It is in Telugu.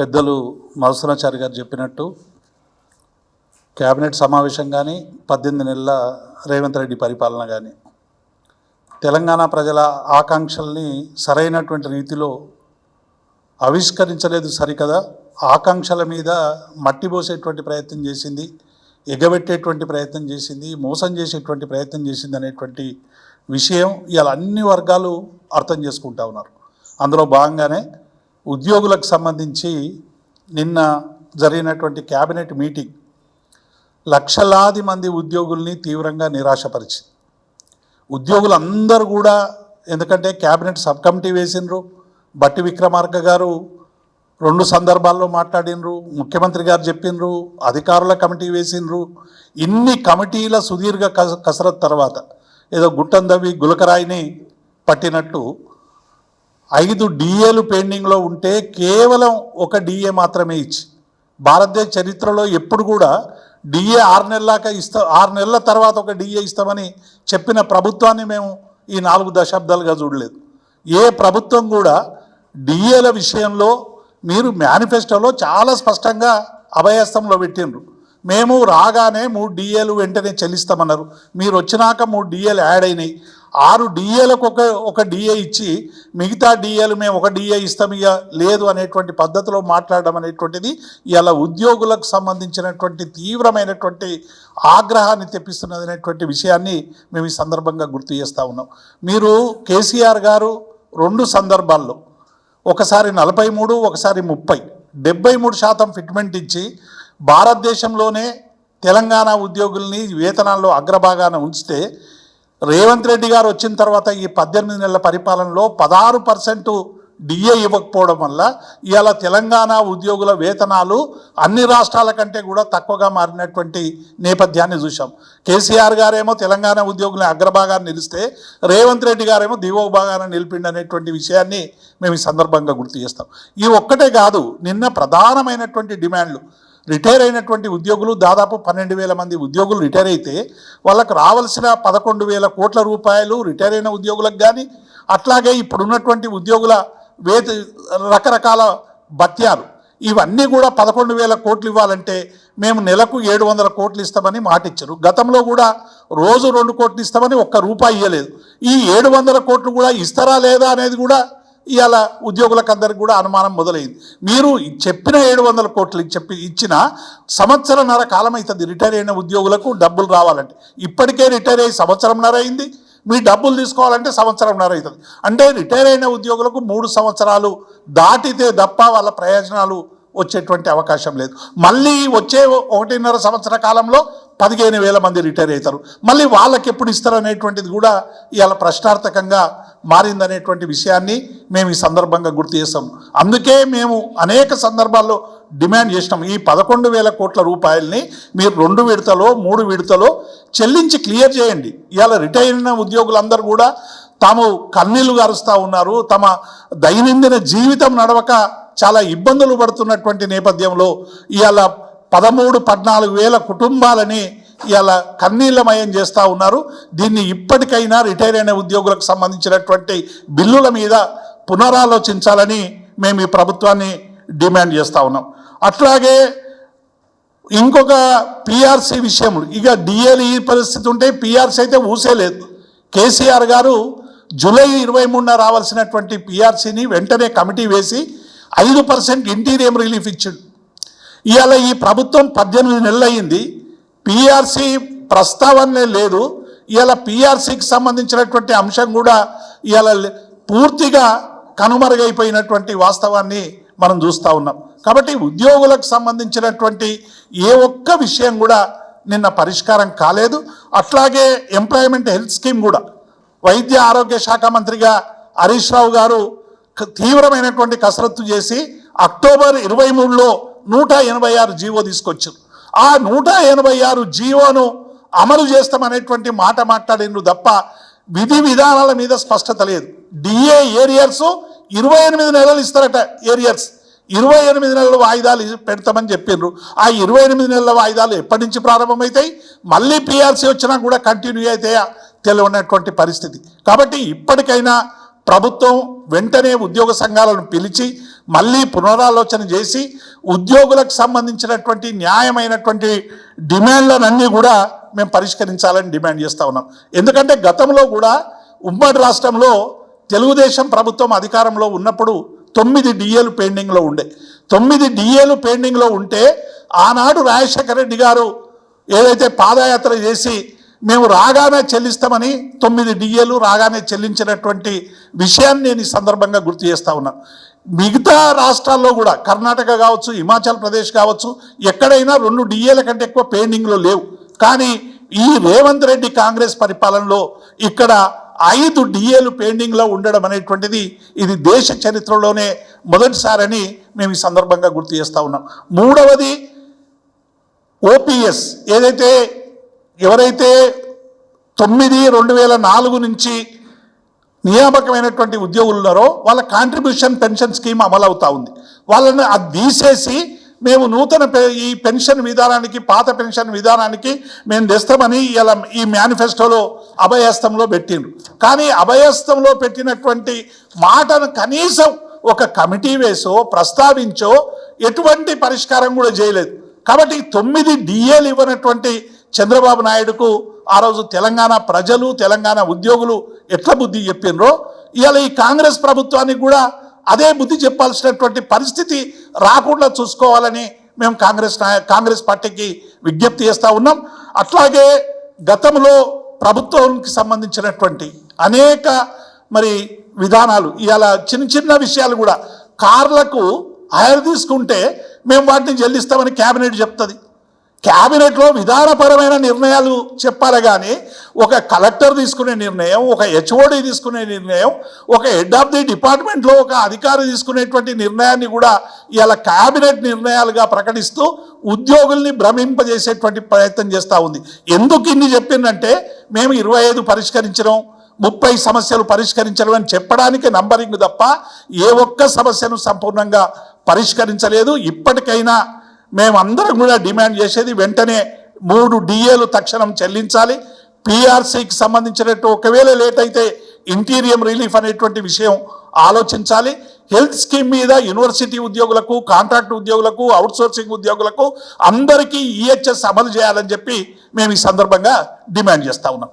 పెద్దలు మధుసూనాచారి గారు చెప్పినట్టు కేబినెట్ సమావేశం కానీ పద్దెనిమిది నెలల రేవంత్ రెడ్డి పరిపాలన కానీ తెలంగాణ ప్రజల ఆకాంక్షల్ని సరైనటువంటి రీతిలో ఆవిష్కరించలేదు సరికదా. ఆకాంక్షల మీద మట్టి పోసేటువంటి ప్రయత్నం చేసింది ఎగబెట్టేటువంటి ప్రయత్నం చేసింది మోసం చేసేటువంటి ప్రయత్నం చేసింది అనేటువంటి విషయం ఇవాళ అన్ని వర్గాలు అర్థం చేసుకుంటా ఉన్నారు. అందులో భాగంగానే ఉద్యోగులకు సంబంధించి నిన్న జరిగినటువంటి క్యాబినెట్ మీటింగ్ లక్షలాది మంది ఉద్యోగుల్ని తీవ్రంగా నిరాశపరిచింది. ఉద్యోగులందరూ కూడా ఎందుకంటే క్యాబినెట్ సబ్ కమిటీ వేసిండ్రు బట్టి విక్రమార్క గారు రెండు సందర్భాల్లో మాట్లాడినరు ముఖ్యమంత్రి గారు చెప్పినరు అధికారుల కమిటీ వేసిండ్రు. ఇన్ని కమిటీల సుదీర్ఘ కస కసరత్ తర్వాత ఏదో గుట్టం దవ్వి గులకరాయిని పట్టినట్టు ఐదు డిఏలు పెండింగ్లో ఉంటే కేవలం ఒక డిఏ మాత్రమే ఇచ్చి భారతదేశ చరిత్రలో ఎప్పుడు కూడా డిఏ ఆరు నెలలాక ఇస్తా ఆరు నెలల తర్వాత ఒక డిఏ ఇస్తామని చెప్పిన ప్రభుత్వాన్ని మేము ఈ నాలుగు దశాబ్దాలుగా చూడలేదు. ఏ ప్రభుత్వం కూడా డిఏల విషయంలో మీరు మేనిఫెస్టోలో చాలా స్పష్టంగా అభయస్తంలో పెట్టిండ్రు. మేము రాగానే మూడు డిఏలు వెంటనే చెల్లిస్తామన్నారు. మీరు వచ్చినాక మూడు డిఏలు యాడ్ అయినాయి. ఆరు డిఏలకు ఒక ఒక డిఏ ఇచ్చి మిగతా డిఏలు మేము ఒక డిఏ ఇస్తాం ఇక లేదు అనేటువంటి పద్ధతిలో మాట్లాడడం అనేటువంటిది ఇలా ఉద్యోగులకు సంబంధించినటువంటి తీవ్రమైనటువంటి ఆగ్రహాన్ని తెప్పిస్తున్నది అనేటువంటి విషయాన్ని మేము ఈ సందర్భంగా గుర్తు చేస్తూ ఉన్నాం. మీరు కేసీఆర్ గారు రెండు సందర్భాల్లో ఒకసారి నలభై మూడు ఒకసారి ముప్పై డెబ్బై మూడు శాతం ఫిట్మెంట్ ఇచ్చి భారతదేశంలోనే తెలంగాణ ఉద్యోగుల్ని వేతనాల్లో అగ్రభాగాన ఉంచితే రేవంత్ రెడ్డి గారు వచ్చిన తర్వాత ఈ పద్దెనిమిది నెలల పరిపాలనలో పదహారు పర్సెంట్ డిఏ ఇవ్వకపోవడం వల్ల ఇవాళ తెలంగాణ ఉద్యోగుల వేతనాలు అన్ని రాష్ట్రాల కంటే కూడా తక్కువగా మారినటువంటి నేపథ్యాన్ని చూసాం కేసీఆర్ గారేమో తెలంగాణ ఉద్యోగుల అగ్రభాగాన్ని నిలిస్తే రేవంత్ రెడ్డి గారేమో దివో భాగాన్ని నిలిపిండి అనేటువంటి విషయాన్ని మేము ఈ సందర్భంగా గుర్తు చేస్తాం. ఈ ఒక్కటే కాదు నిన్న ప్రధానమైనటువంటి డిమాండ్లు రిటైర్ అయినటువంటి ఉద్యోగులు దాదాపు పన్నెండు వేల మంది ఉద్యోగులు రిటైర్ అయితే వాళ్ళకు రావాల్సిన పదకొండు వేల కోట్ల రూపాయలు రిటైర్ అయిన ఉద్యోగులకు కానీ అట్లాగే ఇప్పుడున్నటువంటి ఉద్యోగుల వేత రకరకాల భత్యాలు ఇవన్నీ కూడా పదకొండు వేల కోట్లు ఇవ్వాలంటే మేము నెలకు ఏడు వందల కోట్లు ఇస్తామని మాటిచ్చారు గతంలో కూడా రోజు రెండు కోట్లు ఇస్తామని ఒక్క రూపాయి ఇవ్వలేదు ఈ ఏడు వందల కోట్లు కూడా ఇస్తారా లేదా అనేది కూడా ఇవాళ ఉద్యోగులకు అందరికి కూడా అనుమానం మొదలైంది. మీరు చెప్పిన ఏడు వందల కోట్లు చెప్పి ఇచ్చిన సంవత్సరంన్నర కాలం అవుతుంది రిటైర్ అయిన ఉద్యోగులకు డబ్బులు రావాలంటే. ఇప్పటికే రిటైర్ అయ్యి సంవత్సరంన్నర అయింది. మీ డబ్బులు తీసుకోవాలంటే సంవత్సరంన్నర అవుతుంది అంటే రిటైర్ అయిన ఉద్యోగులకు మూడు సంవత్సరాలు దాటితే తప్ప వాళ్ళ ప్రయోజనాలు వచ్చేటువంటి అవకాశం లేదు. మళ్ళీ వచ్చే ఒకటిన్నర సంవత్సర కాలంలో పదిహేను వేల మంది రిటైర్ అవుతారు. మళ్ళీ వాళ్ళకి ఎప్పుడు ఇస్తారు అనేటువంటిది కూడా ఇవాళ ప్రశ్నార్థకంగా మారిందనేటువంటి విషయాన్ని మేము ఈ సందర్భంగా గుర్తు చేస్తాం. అందుకే మేము అనేక సందర్భాల్లో డిమాండ్ చేసినాం. ఈ పదకొండు వేల కోట్ల రూపాయలని మీరు రెండు విడతలో మూడు విడతలో చెల్లించి క్లియర్ చేయండి. ఇవాళ రిటైర్ అయిన ఉద్యోగులందరూ కూడా తాము కన్నీళ్ళు గారుస్తూ ఉన్నారు. తమ దైనందిన జీవితం నడవక చాలా ఇబ్బందులు పడుతున్నటువంటి నేపథ్యంలో ఇవాళ పదమూడు పద్నాలుగు వేల కుటుంబాలని ఇలా కన్నీళ్ళమయం చేస్తూ ఉన్నారు. దీన్ని ఇప్పటికైనా రిటైర్ అయిన ఉద్యోగులకు సంబంధించినటువంటి బిల్లుల మీద పునరాలోచించాలని మేము ఈ ప్రభుత్వాన్ని డిమాండ్ చేస్తూ ఉన్నాం. అట్లాగే ఇంకొక పిఆర్సీ విషయంలో ఇక డిఏలు ఈ పరిస్థితి ఉంటే పిఆర్సీ అయితే ఊసేలేదు కేసీఆర్ గారు జూలై ఇరవై మూడున రావాల్సినటువంటి పిఆర్సీని వెంటనే కమిటీ వేసి ఐదు పర్సెంట్ ఇంటీరియం రిలీఫ్ ఇచ్చిండు. ఇవాళ ఈ ప్రభుత్వం పద్దెనిమిది నెలలు అయ్యింది పిఆర్సీ ప్రస్తావనే లేదు. ఇవాళ పిఆర్సీకి సంబంధించినటువంటి అంశం కూడా ఇవాళ పూర్తిగా కనుమరుగైపోయినటువంటి వాస్తవాన్ని మనం చూస్తూ ఉన్నాం. కాబట్టి ఉద్యోగులకు సంబంధించినటువంటి ఏ ఒక్క విషయం కూడా నిన్న పరిష్కారం కాలేదు. అట్లాగే ఎంప్లాయ్మెంట్ హెల్త్ స్కీమ్ కూడా. వైద్య ఆరోగ్య శాఖ మంత్రిగా హరీష్ రావు గారు తీవ్రమైనటువంటి కసరత్తు చేసి అక్టోబర్ ఇరవై మూడులో నూట ఎనభై ఆరు జీవో తీసుకొచ్చారు. ఆ నూట ఎనభై ఆరు జీవోను అమలు చేస్తామనేటువంటి మాట మాట్లాడిండ్రు తప్ప విధి విధానాల మీద స్పష్టత లేదు. డిఏ ఏరియర్స్ ఇరవై ఎనిమిది నెలలు ఇస్తారట ఏరియర్స్. ఇరవై ఎనిమిది నెలల వాయిదాలు పెడతామని చెప్పిండ్రు ఆ ఇరవై ఎనిమిది నెలల వాయిదాలు ఎప్పటి నుంచి ప్రారంభమవుతాయి మళ్ళీ పిఆర్సీ వచ్చినా కూడా కంటిన్యూ అవుతాయా తెలియనటువంటి పరిస్థితి. కాబట్టి ఇప్పటికైనా ప్రభుత్వం వెంటనే ఉద్యోగ సంఘాలను పిలిచి మళ్ళీ పునరాలోచన చేసి ఉద్యోగులకు సంబంధించినటువంటి న్యాయమైనటువంటి డిమాండ్లనన్నీ కూడా మేము పరిష్కరించాలని డిమాండ్ చేస్తూ ఉన్నాం. ఎందుకంటే గతంలో కూడా ఉమ్మడి రాష్ట్రంలో తెలుగుదేశం ప్రభుత్వం అధికారంలో ఉన్నప్పుడు తొమ్మిది డిఏలు పెండింగ్లో ఉండే. తొమ్మిది డిఏలు పెండింగ్లో ఉంటే ఆనాడు రాజశేఖర రెడ్డి గారు ఏదైతే పాదయాత్ర చేసి మేము రాగానే చెల్లిస్తామని తొమ్మిది డిఏలు రాగానే చెల్లించినటువంటి విషయాన్ని నేను ఈ సందర్భంగా గుర్తు చేస్తా ఉన్నాను మిగతా రాష్ట్రాల్లో కూడా కర్ణాటక కావచ్చు హిమాచల్ ప్రదేశ్ కావచ్చు ఎక్కడైనా రెండు డిఏల కంటే ఎక్కువ పెండింగ్లో లేవు. కానీ ఈ రేవంత్ రెడ్డి కాంగ్రెస్ పరిపాలనలో ఇక్కడ ఐదు డిఏలు పెండింగ్లో ఉండడం అనేటువంటిది ఇది దేశ చరిత్రలోనే మొదటిసారని మేము ఈ సందర్భంగా గుర్తు చేస్తా ఉన్నాం. మూడవది ఓపీఎస్ ఏదైతే ఎవరైతే తొమ్మిది రెండు వేల నాలుగు నుంచి నియామకమైనటువంటి ఉద్యోగులు ఉన్నారో వాళ్ళ కాంట్రిబ్యూషన్ పెన్షన్ స్కీమ్ అమలు అవుతా ఉంది. వాళ్ళని అది తీసేసి మేము నూతన పె- ఈ పెన్షన్ విధానానికి పాత పెన్షన్ విధానానికి మేము తెస్తామని ఇలా ఈ మేనిఫెస్టోలో అభయస్తంలో పెట్టిండ్రు. కానీ అభయస్తంలో పెట్టినటువంటి మాటను కనీసం ఒక కమిటీ వేసో ప్రస్తావించో ఎటువంటి పరిష్కారం కూడా చేయలేదు. కాబట్టి తొమ్మిది డిఏలు ఇవ్వనటువంటి చంద్రబాబు నాయుడుకు ఆ రోజు తెలంగాణ ప్రజలు తెలంగాణ ఉద్యోగులు ఎట్ల బుద్ధి చెప్పినరో ఇవాళ ఈ కాంగ్రెస్ ప్రభుత్వానికి కూడా అదే బుద్ధి చెప్పాల్సినటువంటి పరిస్థితి రాకుండా చూసుకోవాలని మేము కాంగ్రెస్ కాంగ్రెస్ పార్టీకి విజ్ఞప్తి చేస్తూ ఉన్నాం. అట్లాగే గతంలో ప్రభుత్వానికి సంబంధించినటువంటి అనేక మరి విధానాలు ఇవాళ చిన్న చిన్న విషయాలు కూడా కార్లకు హైర్ తీసుకుంటే మేము వాటిని చెల్లిస్తామని క్యాబినెట్ చెప్తుంది. క్యాబినెట్లో విధానపరమైన నిర్ణయాలు చెప్పాలి కానీ ఒక కలెక్టర్ తీసుకునే నిర్ణయం ఒక హెచ్ఓడి తీసుకునే నిర్ణయం ఒక హెడ్ ఆఫ్ ది డిపార్ట్మెంట్లో ఒక అధికారి తీసుకునేటువంటి నిర్ణయాన్ని కూడా ఇలా క్యాబినెట్ నిర్ణయాలుగా ప్రకటిస్తూ ఉద్యోగుల్ని భ్రమింపజేసేటువంటి ప్రయత్నం చేస్తూ ఉంది. ఎందుకు ఇన్ని చెప్పిందంటే మేము ఇరవై ఐదు పరిష్కరించడం ముప్పై సమస్యలు పరిష్కరించడం అని చెప్పడానికి నంబరింగ్ తప్ప ఏ ఒక్క సమస్యను సంపూర్ణంగా పరిష్కరించలేదు. ఇప్పటికైనా మేమందరం కూడా డిమాండ్ చేసేది వెంటనే మూడు డిఏలు తక్షణం చెల్లించాలి. పిఆర్సీకి సంబంధించినట్టు ఒకవేళ లేట్ అయితే ఇంటీరియం రిలీఫ్ అనేటువంటి విషయం ఆలోచించాలి. హెల్త్ స్కీమ్ మీద యూనివర్సిటీ ఉద్యోగులకు కాంట్రాక్ట్ ఉద్యోగులకు అవుట్సోర్సింగ్ ఉద్యోగులకు అందరికీ ఈహెచ్ఎస్ అమలు చేయాలని చెప్పి మేము ఈ సందర్భంగా డిమాండ్ చేస్తా ఉన్నాం.